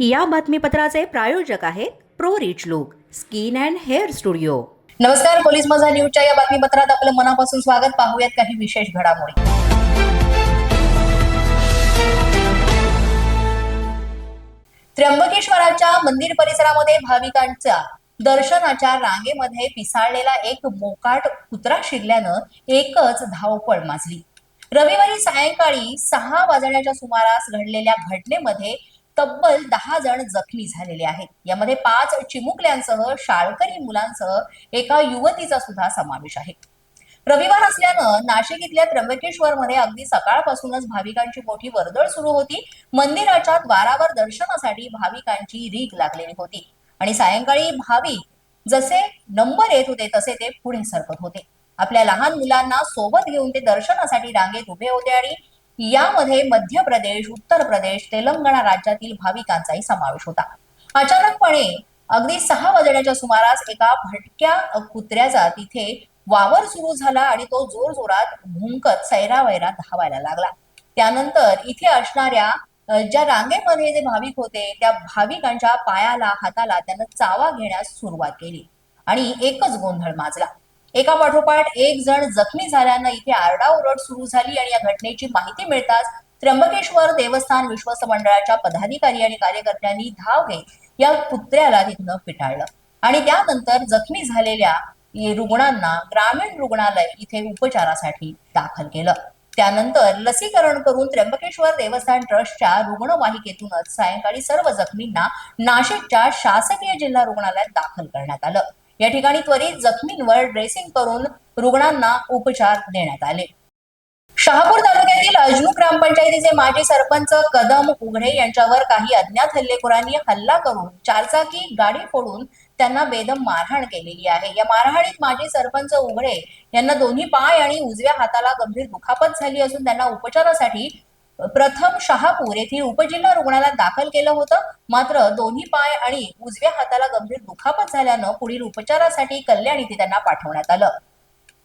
या बातमीपत्राचे प्रायोजक आहेत pro rich look skin and hair studio. नमस्कार पोलीस माझा न्यूजच्या या बातमीपत्रात आपलं मनापासून स्वागत. पाहूयात काही विशेष घडामोडी. त्र्यंबकेश्वराच्या मंदिर परिसरामध्ये भाविकांचा दर्शनाच्या रांगेमध्ये पिसाळलेला एक मोकाट कुत्रा शिरल्यानं एकच धावपळ माजली. रविवारी सायंकाळी सहा वाजण्याच्या सुमारास घडलेल्या घटनेमध्ये तब्बल दहा जण जखमी झालेले आहेत. यामध्ये पाच चिमुकल्यांसह शाळकरी मुलांसह एका युवतीचा सुद्धा समावेश आहे. रविवार असल्यानं नाशिक इथल्या त्र्यंबकेश्वर मध्ये अगदी सकाळपासूनच भाविकांची मोठी वर्दळ सुरू होती. मंदिराच्या द्वारावर दर्शनासाठी भाविकांची रीग लागलेली होती. आणि सायंकाळी भाविक जसे नंबर येत होते तसे ते पुढे सरकत होते. आपल्या लहान मुलांना सोबत घेऊन ते दर्शनासाठी रांगेत उभे होते आणि यामध्ये मध्य प्रदेश उत्तर प्रदेश तेलंगणा राज्यातील भाविकांचाही समावेश होता. अचानकपणे अगदी सहा वाजण्याच्या सुमारास एका भटक्या कुत्र्याचा तिथे वावर सुरू झाला आणि तो जोर जोरात भुंकत सैरावैरा धावायला लागला. त्यानंतर इथे असणाऱ्या ज्या रांगेमध्ये जे भाविक होते त्या भाविकांच्या पायाला हाताला त्यानं चावा घेण्यास सुरुवात केली आणि एकच गोंधळ माजला. एका पाठोपाठ एक जण जखमी झाल्यानं इथे आरडाओरड सुरू झाली आणि या घटनेची माहिती मिळताच त्र्यंबकेश्वर देवस्थान विश्वस्त मंडळाच्या पदाधिकारी आणि कार्यकर्त्यांनी धाव घेत या पुत्र्याला तिथनं पिटाळलं. आणि त्यानंतर जखमी झालेल्या रुग्णांना ग्रामीण रुग्णालय इथे उपचारासाठी दाखल केलं. त्यानंतर लसीकरण करून त्र्यंबकेश्वर देवस्थान ट्रस्टच्या रुग्णवाहिकेतूनच सायंकाळी सर्व जखमींना नाशिकच्या शासकीय जिल्हा रुग्णालयात दाखल करण्यात आलं. या ठिकाणी त्वरित जखमींवर ड्रेसिंग करून रुग्णांना उपचार देण्यात आले. शहापूर तालुक्यातील अजनू ग्रामपंचायतीचे माजी सरपंच कदम उघडे यांच्यावर काही अज्ञात हल्लेखोरांनी हल्ला करून चारचाकी गाडी फोडून त्यांना बेदम मारहाण केलेली आहे. या मारहाणीत माजी सरपंच उघडे यांना दोन्ही पाय आणि उजव्या हाताला गंभीर दुखापत झाली असून त्यांना उपचारासाठी प्रथम शहापूर येथील उपजिल्हा रुग्णालयात दाखल केलं होतं. मात्र दोन्ही पाय आणि उजव्या हाताला गंभीर दुखापत झाल्यानं पुढील उपचारासाठी कल्याण इथे त्यांना पाठवण्यात आलं.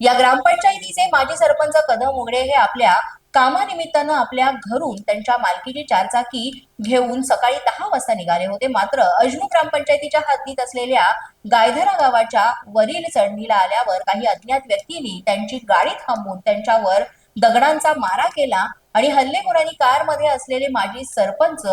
या ग्रामपंचायतीचे माजी सरपंच कदम उघडे हे आपल्या कामानिमित्तानं आपल्या घरून त्यांच्या मालकीची चारचाकी घेऊन सकाळी दहा वाजता निघाले होते. मात्र अजनू ग्रामपंचायतीच्या हद्दीत असलेल्या गायधरा गावाच्या वरील चढणीला आल्यावर काही अज्ञात व्यक्तींनी त्यांची गाडी थांबवून त्यांच्यावर दगडांचा मारा केला आणि हल्लेखोरांनी कारमध्ये असलेले माजी सरपंच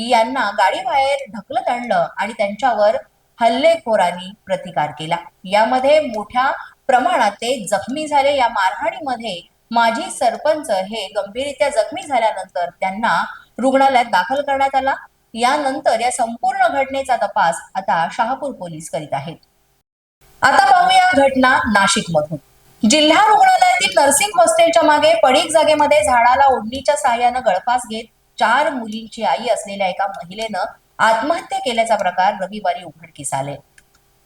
यांना गाडीबाहेर ढकलत आणलं आणि त्यांच्यावर हल्लेखोरांनी प्रतिकार केला. यामध्ये मोठ्या प्रमाणात ते जखमी झाले. या मारहाणीमध्ये माजी सरपंच हे गंभीररित्या जखमी झाल्यानंतर त्यांना रुग्णालयात दाखल करण्यात आला. यानंतर या संपूर्ण घटनेचा तपास आता शहापूर पोलीस करीत आहेत. आता पाहूया घटना नाशिक मधून जिल्हा रुग्णालयातील नर्सिंग हॉस्टेलच्या मागे पडीक जागेमध्ये झाडाला ओढणीच्या सहाय्यानं गळफास घेत चार मुलींची आई असलेल्या एका महिलेनं आत्महत्या केल्याचा प्रकार रविवारी उघडकीस आले.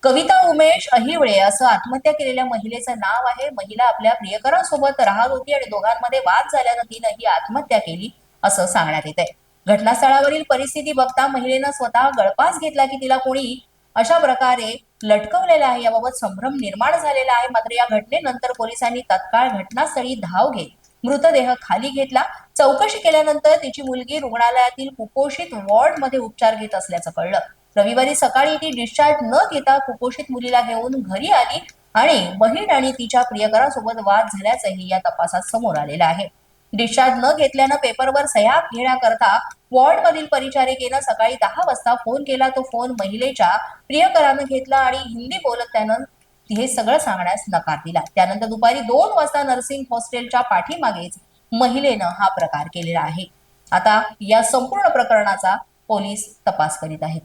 कविता उमेश अहिवळे असं आत्महत्या केलेल्या महिलेचं नाव आहे. महिला आपल्या प्रियकरांसोबत राहत होती आणि दोघांमध्ये वाद झाल्यानं तिनं ही आत्महत्या केली असं सांगण्यात येत आहे घटनास्थळावरील परिस्थिती बघता महिलेनं स्वतः गळफास घेतला की तिला कोणी अशा प्रकारे लटकवलेलं आहे. याबाबत संभ्रम निर्माण झालेला आहे. मात्र या घटनेनंतर पोलिसांनी तत्काळ घटनास्थळी धाव घेत मृतदेह खाली घेतला. चौकशी केल्यानंतर तिची मुलगी रुग्णालयातील कुपोषित वॉर्डमध्ये उपचार घेत असल्याचं कळलं. रविवारी सकाळी ती डिस्चार्ज न घेता कुपोषित मुलीला घेऊन घरी आली आणि बहीण आणि तिच्या प्रियकरासोबत वाद झाल्याचंही या तपासात समोर आलेलं आहे. डिस्चार्ज न घेतल्यानं पेपरवर सह्या घेण्याकरता वॉर्डमधील परिचारिकेनं सकाळी दहा वाजता फोन केला. तो फोन महिलेच्या प्रियकरानं घेतला आणि हिंदी बोलत त्यानं हे सगळं सांगण्यास नकार दिला. त्यानंतर दुपारी दोन वाजता नर्सिंग हॉस्टेलच्या पाठीमागेच महिलेनं हा प्रकार केलेला आहे. आता या संपूर्ण प्रकरणाचा पोलीस तपास करीत आहेत.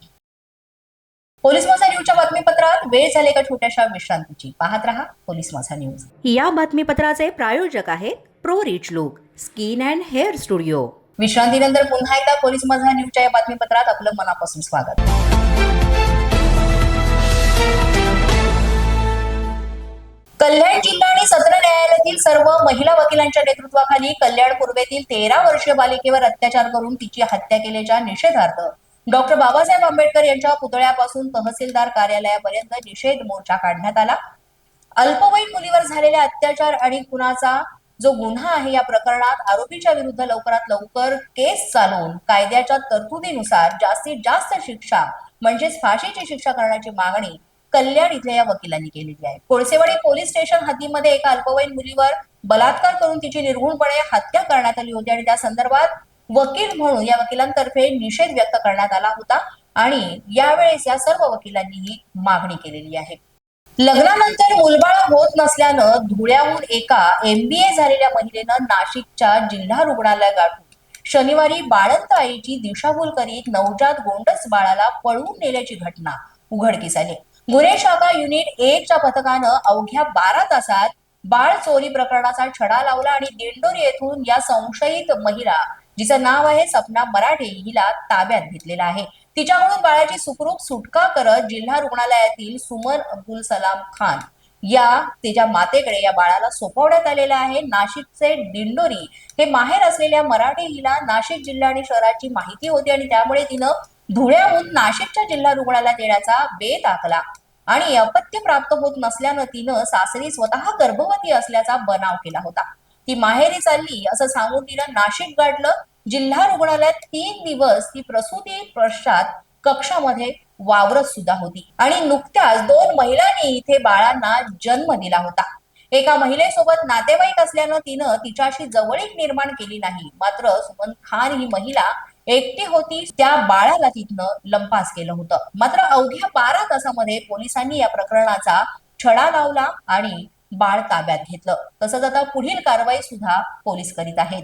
पोलीस माझा न्यूजच्या बातमीपत्रात वेळ झाले का छोट्याशा विश्रांतीची? पाहत रहा पोलीस माझा न्यूज. या बातमीपत्राचे प्रायोजक आहेत pro rich look skin and hair studio. विश्रांतीनंतर पुन्हा एकदा पोलीस माझा न्यूजच्या या बातमीपत्रात आपलं मनापासून स्वागत. कल्याण जिल्हा आणि सत्र न्यायालयातील सर्व महिला वकिलांच्या नेतृत्वाखाली कल्याण पूर्वेतील तेरा वर्षीय बालिकेवर अत्याचार करून तिची हत्या केल्याच्या निषेधार्थ डॉक्टर बाबासाहेब आंबेडकर यांच्या पुतळ्यापासून तहसीलदार कार्यालयापर्यंत निषेध मोर्चा काढण्यात आला. अल्पवयीन मुलीवर झालेल्या अत्याचार आणि खुनाचा जो गुन्हा आहे या प्रकरणात आरोपीच्या विरुद्ध लवकरात लवकर केस चालवून कायद्याच्या तरतुदीनुसार जास्तीत जास्त शिक्षा म्हणजेच फाशीची शिक्षा करण्याची मागणी कल्याण इथल्या या वकिलांनी केलेली आहे. कोळसेवाडी पोलीस स्टेशन हद्दीमध्ये एका अल्पवयीन मुलीवर बलात्कार करून तिची निर्घुणपणे हत्या करण्यात आली होती आणि त्या संदर्भात वकील म्हणून या वकिलांतर्फे निषेध व्यक्त करण्यात आला होता आणि यावेळेस या सर्व वकिलांनी ही मागणी केलेली आहे. लग्नानंतर मुलबाळ होत नसल्यानं धुळ्याहून एका एमबीए झालेल्या महिलेनं नाशिकच्या जिल्हा रुग्णालय गाठून शनिवारी बाळंत आईची दिशाभूल करीत नवजात गोंडस बाळाला पळवून नेल्याची घटना उघडकीस आली. गुन्हे शाखा युनिट एक च्या पथकानं अवघ्या बारा तासात बाळ चोरी प्रकरणाचा छडा लावला आणि दिंडोरी येथून या संशयित महिला जिचं नाव आहे सपना मराठे हिला ताब्यात घेतलेला आहे. तिच्याकडून बाळाची सुखरूप सुटका करत जिल्हा रुग्णालयातील सुमन अब्दुल सलाम खान या तिच्या मातेकडे या बाळाला सोपवण्यात आलेलं आहे. नाशिकचे दिंडोरी हे माहेर असलेल्या मराठे हिला नाशिक जिल्हा आणि शहराची माहिती होती आणि त्यामुळे तिनं धुळ्याहून नाशिकच्या जिल्हा रुग्णालयात येण्याचा बेत आखला आणि अपत्य प्राप्त होत नसल्यानं तिनं सासरी स्वतः गर्भवती असल्याचा बनाव केला होता. ती माहेरी चालली असं सांगून तिनं नाशिक गाठलं जिल्हा रुग्णालयात तीन दिवस ती प्रसूती पश्चात कक्षामध्ये वावरत सुद्धा होती. आणि नुकत्याच दोन महिलांनी इथे बाळांना जन्म दिला होता. एका महिलेसोबत नातेवाईक असल्यानं तिनं तिच्याशी जवळीक निर्माण केली नाही. मात्र सुमन खान ही महिला एकटी होती त्या बाळाला तिथनं लंपास केलं होतं. मात्र अवघ्या बारा तासामध्ये पोलिसांनी या प्रकरणाचा छडा लावला आणि बाळ ताब्यात घेतलं. तसंच आता पुढील कारवाई सुद्धा पोलीस करीत आहेत.